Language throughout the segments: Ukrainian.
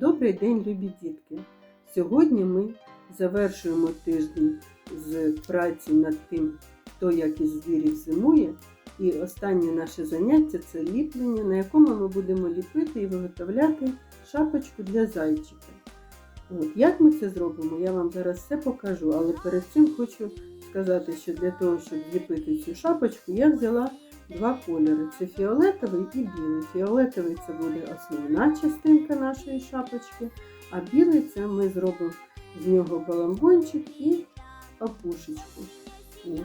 Добрий день, любі дітки! Сьогодні ми завершуємо тиждень з праці над тим, хто як із звірів зимує. І останнє наше заняття це ліплення, на якому ми будемо ліпити і виготовляти шапочку для зайчика. От, як ми це зробимо, я вам зараз все покажу, але перед цим хочу сказати, що для того, щоб зліпити цю шапочку, я взяла два кольори: це фіолетовий і білий. Фіолетовий це буде основна частинка нашої шапочки, а білий це ми зробимо з нього баламбончик і папушечку. От.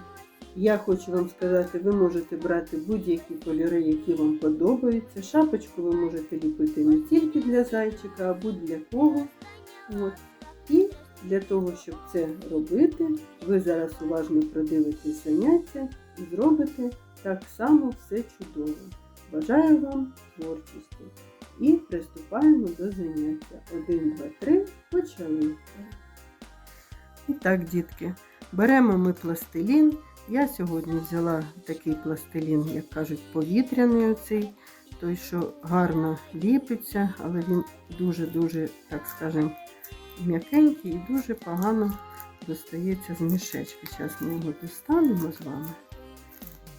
Я хочу вам сказати, ви можете брати будь-які кольори, які вам подобаються. Шапочку ви можете ліпити не тільки для зайчика, а будь-для кого. От. І для того, щоб це робити, ви зараз уважно продивитесь заняття і зробите так само все чудово. Бажаю вам творчості. І приступаємо до заняття. 1, 2, 3, почали. І так, дітки, беремо ми пластилін. Я сьогодні взяла такий пластилін, як кажуть, повітряний оцей, той, що гарно ліпиться, але він дуже-дуже, так скажемо, м'якенький і дуже погано достається з мішечки. Зараз ми його достанемо з вами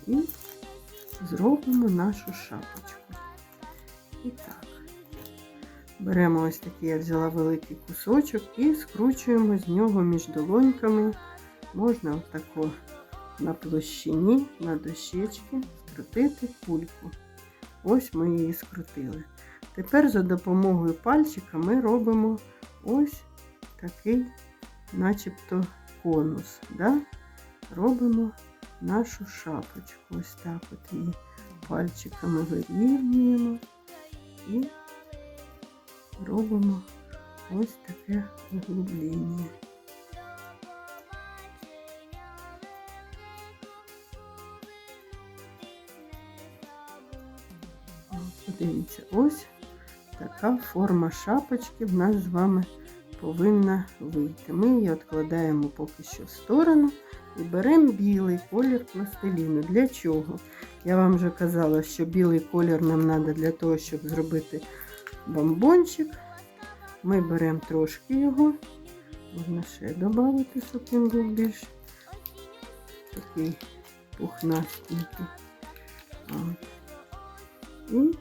і зробимо нашу шапочку. І так, беремо ось такий, я взяла великий кусочок і скручуємо з нього між долоньками. Можна отако на площині, на дощечки скрутити кульку. Ось ми її скрутили. Тепер за допомогою пальчика ми робимо ось такий, начебто, конус. Да? Робимо нашу шапочку. Ось так от її пальчиками вирівнюємо і робимо ось таке углублення. Подивіться, ось така форма шапочки в нас з вами повинна вийти. Ми її відкладаємо поки що в сторону і беремо білий колір пластиліну. Для чого? Я вам вже казала, що білий колір нам треба для того, щоб зробити бомбончик. Ми беремо трошки його, можна ще додати, щоб він був більш такий пухнастенький. І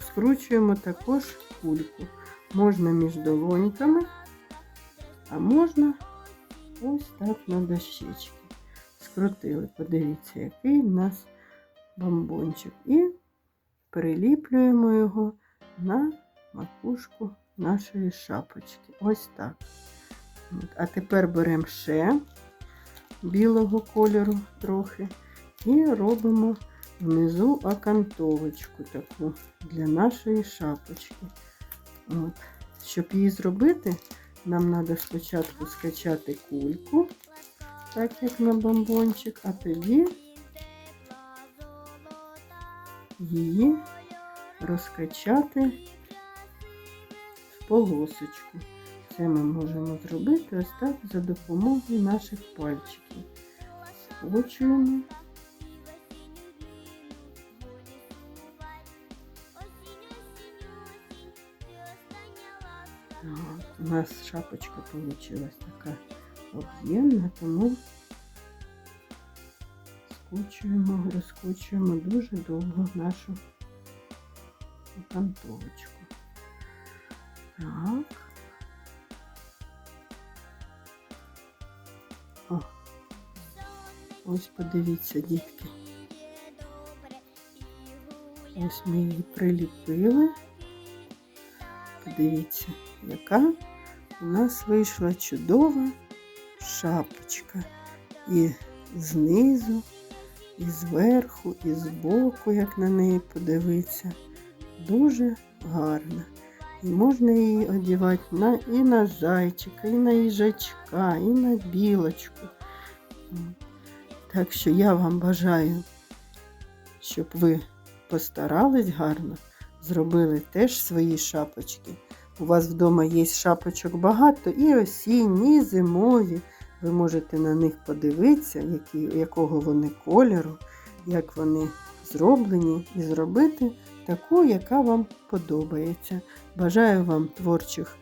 скручуємо також кульку. Можна між долоньками, а можна ось так на дощечки. Скрутили, подивіться, який в нас бомбончик. І приліплюємо його на макушку нашої шапочки. Ось так. А тепер беремо ще білого кольору трохи і робимо внизу окантовочку таку для нашої шапочки. От. Щоб її зробити, нам треба спочатку скачати кульку, так як на бомбончик, а тоді її розкачати в полосочку. Це ми можемо зробити ось так за допомогою наших пальчиків. Скочуємо. У нас шапочка получилась така об'ємна, тому скочуємо, розкочуємо дуже довго нашу окантовочку. Так. О, ось подивіться, дітки. Ось ми її приліпили. Подивіться, яка у нас вийшла чудова шапочка. І знизу, і зверху, і збоку, як на неї подивитися. Дуже гарна. І можна її одягати на, і на зайчика, і на їжачка, і на білочку. Так що я вам бажаю, щоб ви постарались гарно зробили теж свої шапочки. У вас вдома є шапочок багато, і осінні, і зимові. Ви можете на них подивитися, які, якого вони кольору, як вони зроблені, і зробити таку, яка вам подобається. Бажаю вам творчих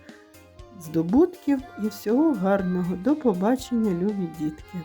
здобутків і всього гарного. До побачення, любі дітки!